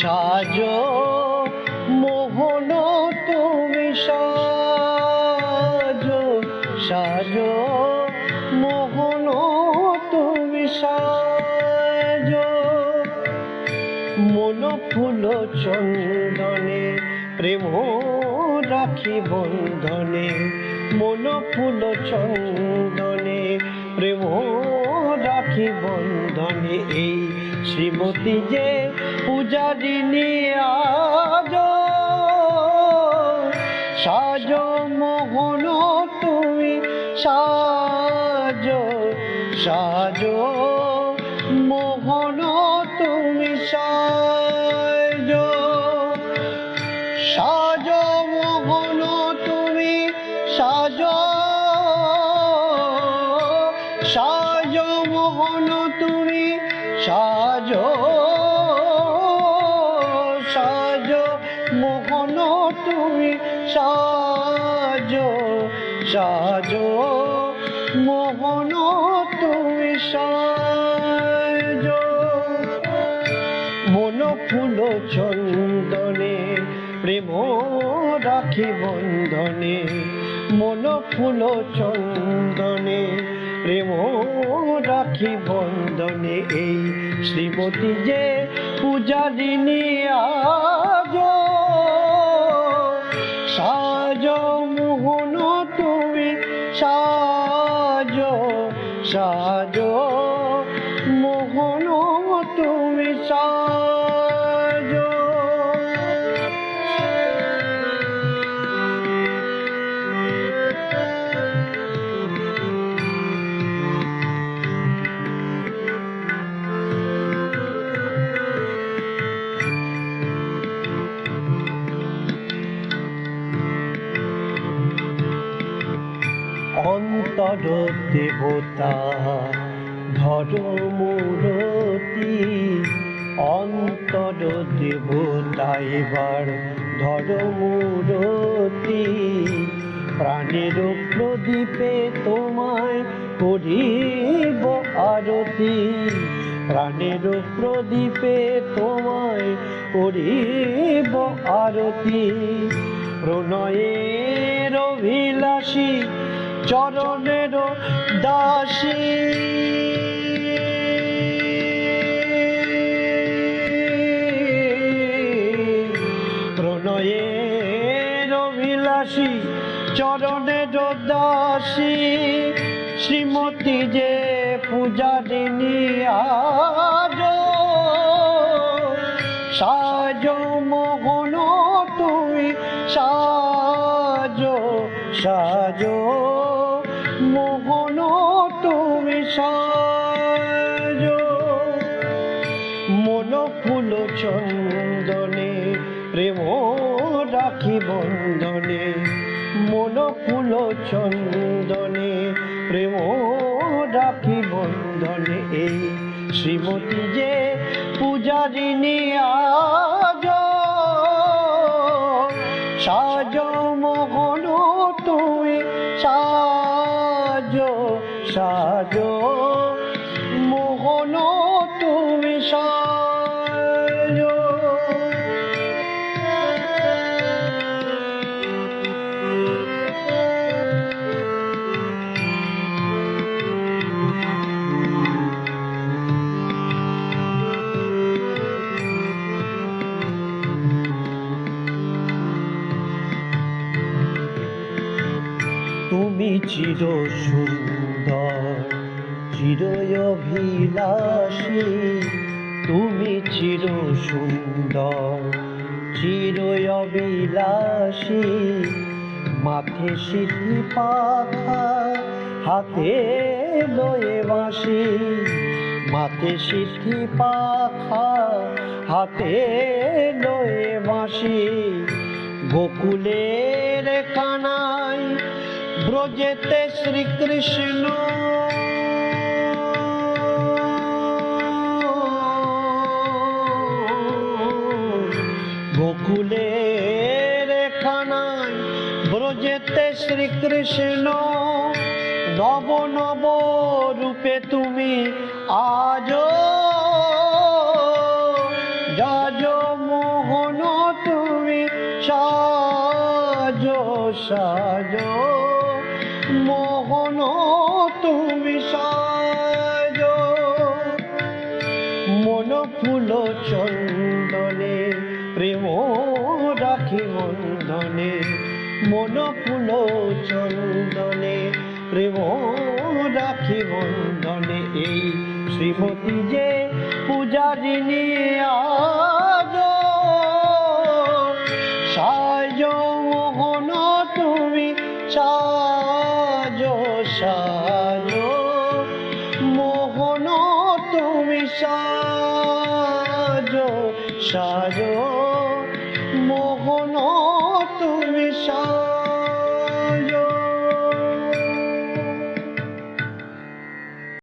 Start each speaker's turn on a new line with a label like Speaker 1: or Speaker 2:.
Speaker 1: সাজ, মোহন তুমি সাজ সাজ, মোহন তুমি সাজ। মন ফুল চন্দনে, প্রেম রাখি বন্ধনে। মন ফুল চন্দনে, প্রেম রাখি বন্ধনে। এই শ্রীমতী যে পূজারিনী আজ সাজ মোহন তুমি সাজ সাজ মোহন তুমি সাজ সাজ মোহন তুমি সাজ সাজ মোহন তুমি সাজ সাজ, মোহন তুমি সাজ সাজ, মোহন তুমি সাজ। মন ফুল চন্দনে, প্রেম রাখি বন্ধনে, মন ফুল চন্দনে, প্রেম রাখি বন্ধনে এই শ্রীমতী যে পূজারিনী আজ। সাজ মোহন তুমি সাজ সাজ অন্তর দেবতা ধর মূরতি, অন্তর দেবতা এবার ধর মূরতি। প্রাণের প্রদীপে তোমায় করিব আরতি, প্রাণের প্রদীপে তোমায় করিব আরতি। প্রণয়ের অভিলাষী চরণের দাসী। প্রণয়ের অভিলাষী চরণের দাসী। শ্রীমতী যে পূজারিনী আজ সাজ মোহন তুমি সাজ সাজ। সাজ। মন ফুল চন্দনে, প্রেম রাখি বন্ধনে। মন ফুল চন্দনে, প্রেম রাখি বন্ধনে। এই শ্রীমতী যে পূজারিনী আজ, সাজ মোহন তুমি, সাজ সাজ। চির সুন্দর চিরয় অভিলাষী তুমি চির সুন্দর চিরয় অভিলাষী মাথে সিদ্ধি পাখা, হাতে লয়ে বাঁশি। মাথে সিদ্ধি পাখা, হাতে লয়ে বাঁশি। গোকুলের কানাই ব্রজেতে শ্রীকৃষ্ণ। গোকুলে রেখানায় ব্রজেতে শ্রীকৃষ্ণ। নব নব রূপে তুমি আজ। যাজ মোহন তুমি সাজ সাজ। মোহন তুমি সাজ। মন ফুল চন্দনে, প্রেম রাখি বন্ধনে। মন ফুল চন্দনে, প্রেম রাখি বন্ধনে। এই শ্রীমতী যে পূজারিনী আজ সাজ। মোহন তুমি সাজ।